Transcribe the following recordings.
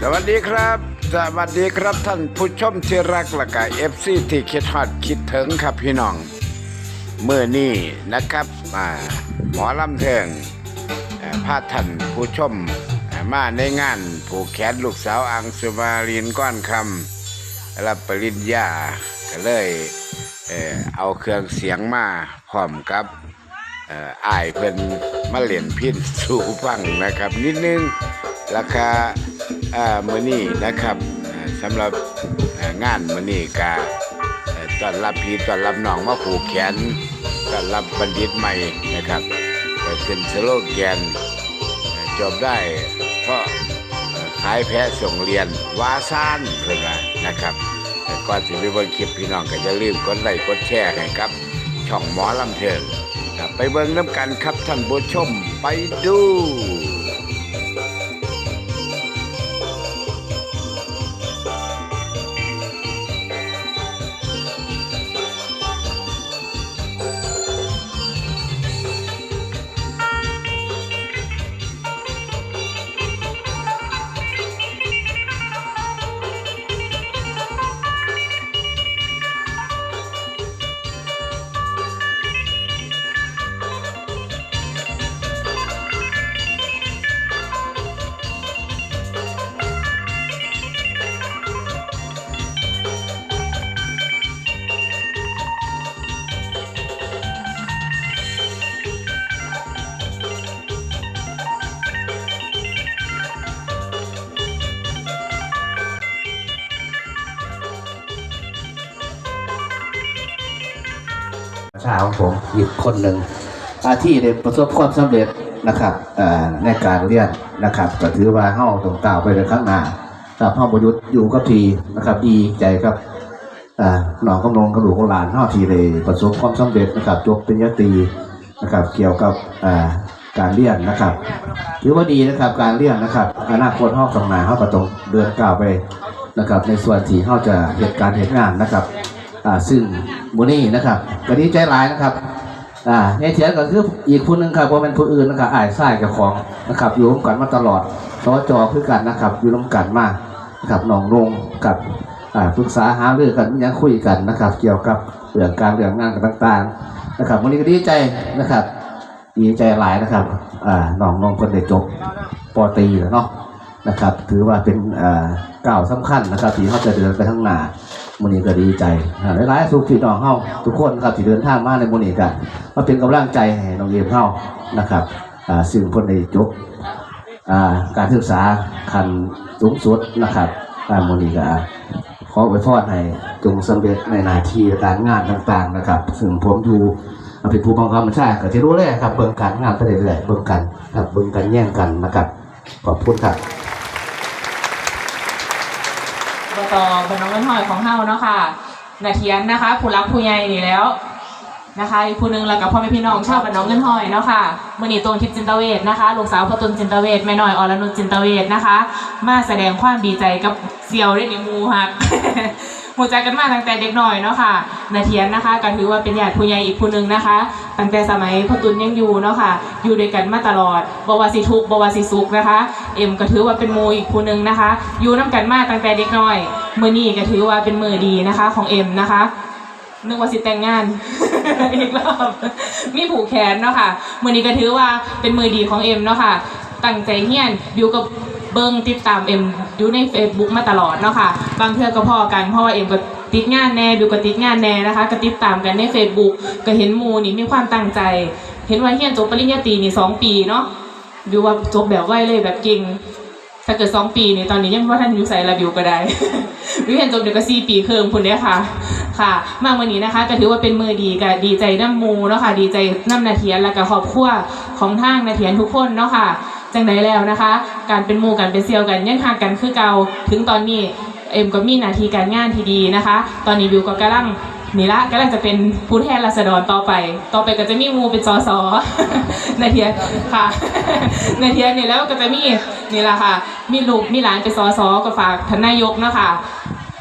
สวัสดีครับ สวัสดีครับท่านผู้ชมที่รักละกาเอฟซีที่คิดฮอดคิดถึงครับพี่น้องเมื่อนี้นะครับอ่าหมอลำเทิงพาท่านผู้ชมมาในงาน ผูกแขนลูกสาวอังสุมารินก้อนคำรับปริญญาก็เลยเอาเครื่องเสียงมาพร้อมกับเอ่ออายเพิ่นมาเล่นพินสู่ฟังนะครับ นิดนึงราคา อ่ามื้อนี้นะครับสำหรับงานมื้อนี้ก็เอ่อต้อนรับพี่ต้อนรับน้องมาผูกแขนต้อนรับบัณฑิตใหม่นะครับก็ขึ้นสโลแกนจบได้เพราะขายแพ้ส่งเรียนวาซานเพิ่นนะครับแต่ก่อนสิไปเบิ่งคลิปพี่น้องก็อย่าลืมกดไลค์กดแชร์ให้ครับ ช่องหมอลำเทิงไปเบิ่งน้ำกันครับท่านผู้ชมไปดู ชาของผมอีกคนหนึ่งอาที่ได้ประสบความสำเร็จนะครับในการเรียนนะครับก็ถือว่าเฮาต้องก้าวไปในข้างหน้าถ้าพ่อประยุทธ์อยู่กับทีนะครับ ดีใจครับอ่าหนองกำลงกระดูกของหลานเฮาทีเลยประสบความสำเร็จนะครับจบปริญญาตรีนะครับ เกี่ยวกับการเรียนนะครับถือว่าดีนะครับการเรียนนะครับอนาคตเฮาข้างหน้าเฮาก็ต้องเดินก้าวไปนะครับ ในส่วนที่เฮาจะเหตุการณ์เหตุงานนะครับ อ่าซึ่งมูนี่นะครับก็ดีใจหลายนะครับอ่าในเถียงก็คืออีกผู้หนึงครับว่าะเป็นผู้อื่นนะครับอ้ายไส้กับของนะครับอยู่ร่วมกันมาตลอดสจคือกันนะครับอยู่ร่วมกันมากนะครับน้องลงกับอ่าปรึกษาหาเรื่องกันมีหยังคุยกันนะครับ เกี่ยวกับเรื่องการเรื่องงานกันต่างๆนะครับวันนี้ก็ดีใจนะครับ ดีใจหลายนะครับอ่าน้องนงคนได้จบปอตีแล้วเนาะนะครับ ถือว่าเป็นอ่าก้าวสำคัญนะครับที่เขาจะเดินไปข้างหน้า มูนีก็ดีใจหลายๆสุขพี่น้องเฮาทุกคนครับที่เดินทางมาในมูนีกันมาเป็นกำลังใจให้น้องเอมเฮานะครับอ่าซึ่งคนในจบการศึกษาขันสูงสุดนะครับมูนีก็ขอไว้พรให้จงสำเร็จในหน้าที่การงานต่างๆนะครับ ซึ่งผมอยู่เป็นผู้บังคับบัญชาก็จะรู้เลยครับเบิ่งการงานไปเรื่อยๆเบิ่งกันครับเบิ่งกันแย่งกันนะครับขอบคุณครับ ต่อบตเป็นน้องเงินหอยของเฮาเนาะค่ะนาเทียนนะคะผู้รักผู้ใหญ่นี่แล้วนะคะอีกผู้นึงแล้วกับพ่อแม่พี่น้องชาวบ้านน้องเงินหอยเนาะค่ะมือนี้ตรงทิพย์จินตเวชนะคะลูกสาวพ่อตุนจินตเวชแม่น้อยอรนุชจินตเวชนะคะ มาแสดงความดีใจกับเซียวได้ในมูฮักหูใจกันมาตั้งแต่เด็กหน่อยเนาะค่ะนาเทียนนะคะก็ถือว่าเป็นญาติผู้ใหญ่อีกผู้นึงนะคะ ตั้งแต่สมัยพ่อตุนยังอยู่เนาะค่ะ อยู่ด้วยกันมาตลอดบวาสิทุกบวาสิสุขนะคะ เอ็มก็ถือว่าเป็นมูอีกผู้นึงนะคะ อยู่น้ากันมาตั้งแต่เด็กน้อย มือนี้ก็ถือว่าเป็นมือดีนะคะ ของเอ็มนะคะนึกว่าสิแต่งงาน อีกรอบมีผูกแขนเนาะค่ะมือนี้ก็ถือว่าเป็นมือดีของเอ็มเนาะค่ะตั้งใจเฮียนบิวกับเบิ้งติดตามเอ็มอยู่ใน Facebook มาตลอดเนาะค่ะ บางเทื่อก็พอกันเพราะว่าเอ็มก็ติดงานแน่บิวก็ติดงานแน่นะคะ ก็ติดตามกันใน Facebook ก็เห็นมูนี่มีความตั้งใจ เห็นว่าเฮียนจบปริญญาตรีนี่สองปีเนาะบิวว่าจบแบบไวเลยแบบเก่ง ถ้าเกิดสองปีนี่ตอนนี้ยังว่าท่านอยู่ใส่ระบิวก็ได้วิเห็นจบเดี๋ยวก็สี่ปีเคิมคุณเนี่ยค่ะ ค่ะ มาวันนี้นะคะก็ถือว่าเป็นมือดีกับดีใจน้ำมูเนาะค่ะดีใจน้ำนาเทียนและก็ครอบครัวของทางนาเทียนทุกคนเนาะค่ะจังใดแล้วนะคะ การเป็นมูกันเป็นเซียวกันยังห่างกันคือเก่าถึงตอนนี้เอ็มก็มีหน้าที่การงานที่ดีนะคะ ตอนนี้บิวก็กำลัง นี่ละกำลังจะเป็นผู้แทนราษฎรต่อไป ต่อไปก็จะมีมูเป็นสสนาเทียนค่ะนาเทียนนี่แล้วก็จะมีนี่ละค่ะ มีลูกมีหลานเป็นสสก็ฝากทานนายกนะคะ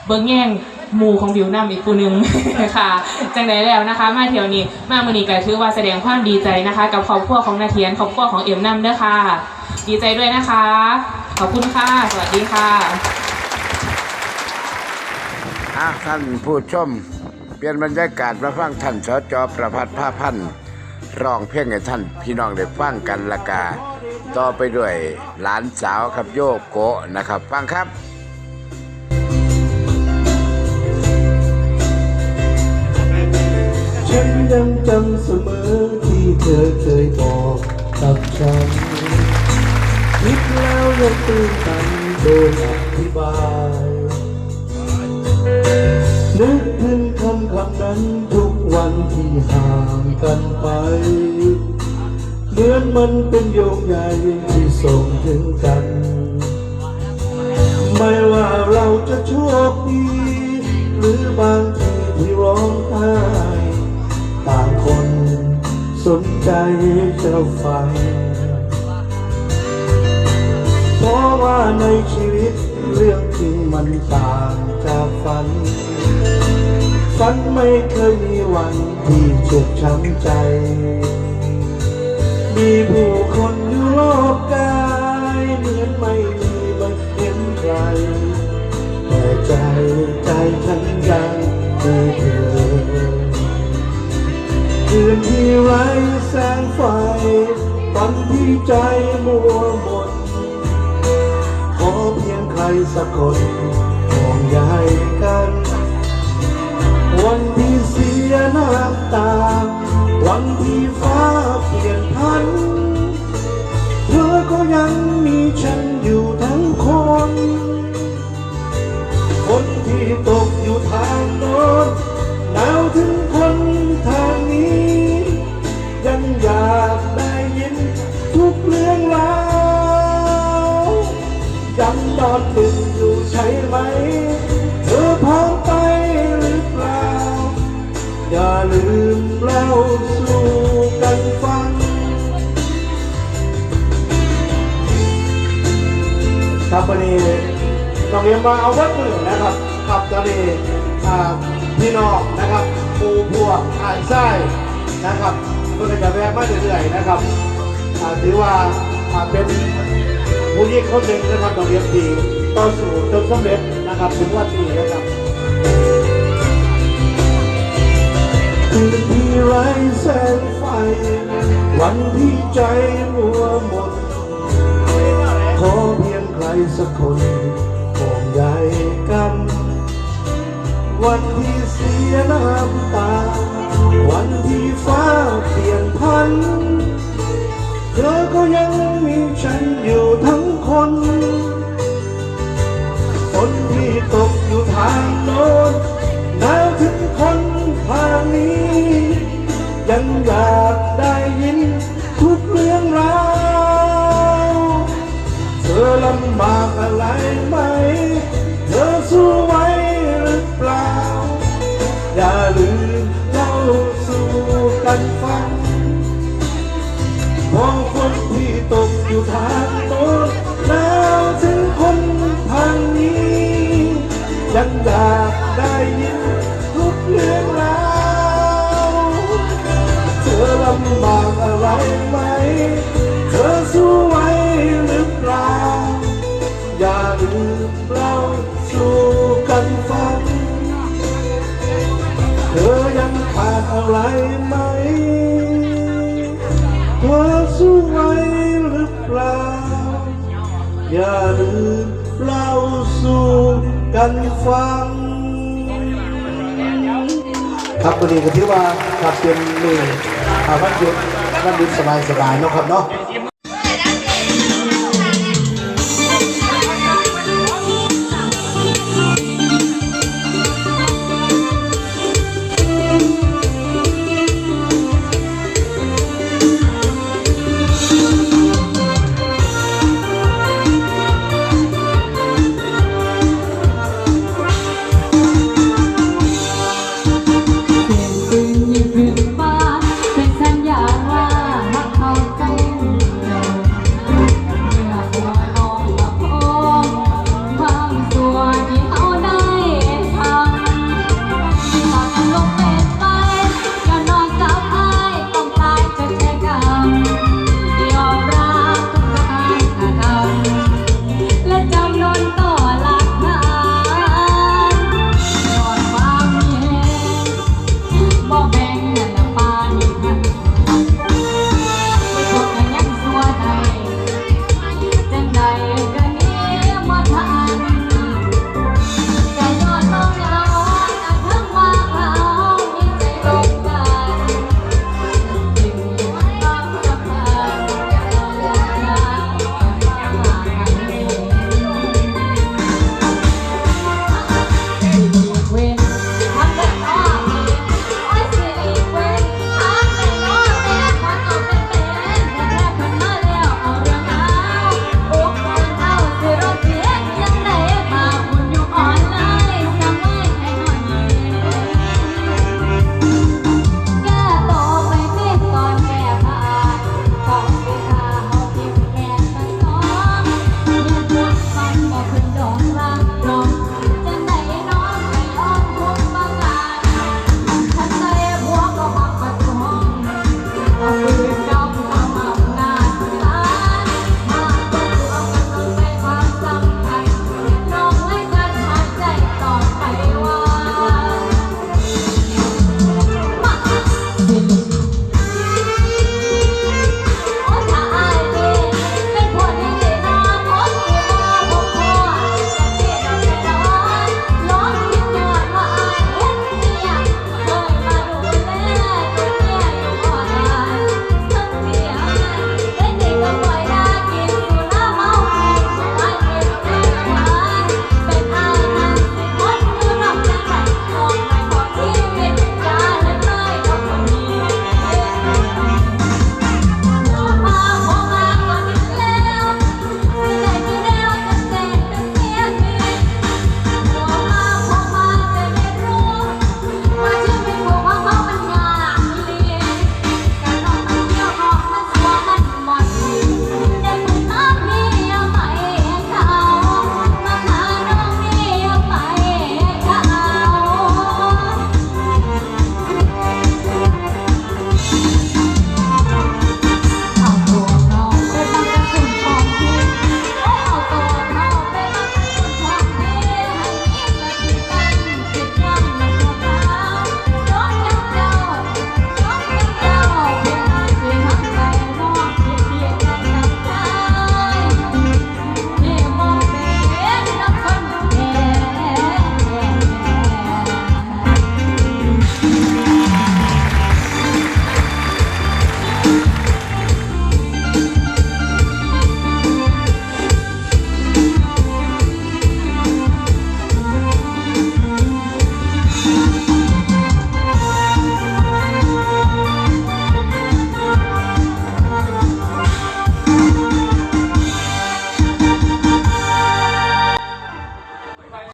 เบิ้งแย่งมูของบิวนำอีกผู้หนึงค่ะจังไดแล้วนะคะ มาเที่ยวนี้มามือนี้ก็ถือว่าแสดงความดีใจนะคะ กับครอบครัวของนาเทียนครอบครัวของเอ็มนำเด้อค่ะ ดีใจด้วยนะคะ ขอบคุณค่ะ สวัสดีค่ะอะท่านผู้ชม เปลี่ยนบรรยากาศมาฟังท่านสจประพัฒน์ภาพันธ์ร้องเพลงให้ท่านพี่น้องได้ฟังกันละกาต่อไปด้วยหลานสาวครับโยโกะนะครับฟังครับฉันยังจำเสมอที่เธอเคยบอกกับฉันคิดแล้วยังตื่นตันโดยอธิบายนึกถึง คำนั้นทุกวันที่ห่างกันไป เหมือนมันเป็นโยงใยที่ส่งถึงกัน ไม่ว่าเราจะโชคดี หรือบางทีที่ร้องไห้ต่างคนสนใจจะฟังเพราะว่าในชีวิตเรื่องจริงมันต่างจากฝัน ฝันไม่เคยมีวันที่เจ็บช้ำใจ มีผู้คนอยู่รอบกายเหมือนไม่มีมันเห็นใคร แต่ใจใจฉันยังมีเธอคืนที่ไร้แสงไฟวันที่ใจมัวหมนขอเพียงใครสักคน ที่ฟ้าเปลี่ยนพัน เธอก็ยัง น้องเรียนมาเอาวัดมือนะครับครับตอนนี้พี่น้องนะครับปูพวกอ่านไส้นะครับเพื่อจะแวะมาเรื่อยๆนะครับถือว่าเป็นผู้ยิ่งคนหนึ่งนะครับน้องเรียนดีต่อสู่จนสำเร็จนะครับถึงวันนี้นะครับคืนที่ไร้แสงไฟ วันที่ใจมัวหมนขอเพียงใครสักคน วันที่เสียน้ำตา วันที่ฟ้าเปลี่ยนพัน เธอก็ยังมีฉันอยู่ทั้งคน คนที่ตกอยู่ทางโน้นหนาวถึงคนทางนี้ ยังอยาก ได้ยินทุกเรื่องราวเธอลำบากอะไรไหม เธอสู้ไหวหรือเปล่า อย่าลืมเล่าสู่กันฟังเธอยังขาดอะไรไหม เธอสู้ไหวหรือเปล่า อย่าลืมเล่าสู่กันฟัง ครับวันนี้ก็ถือว่าครับเป็นมืออาวันหยุดวันหยุดสบายๆเนาะครับเนาะ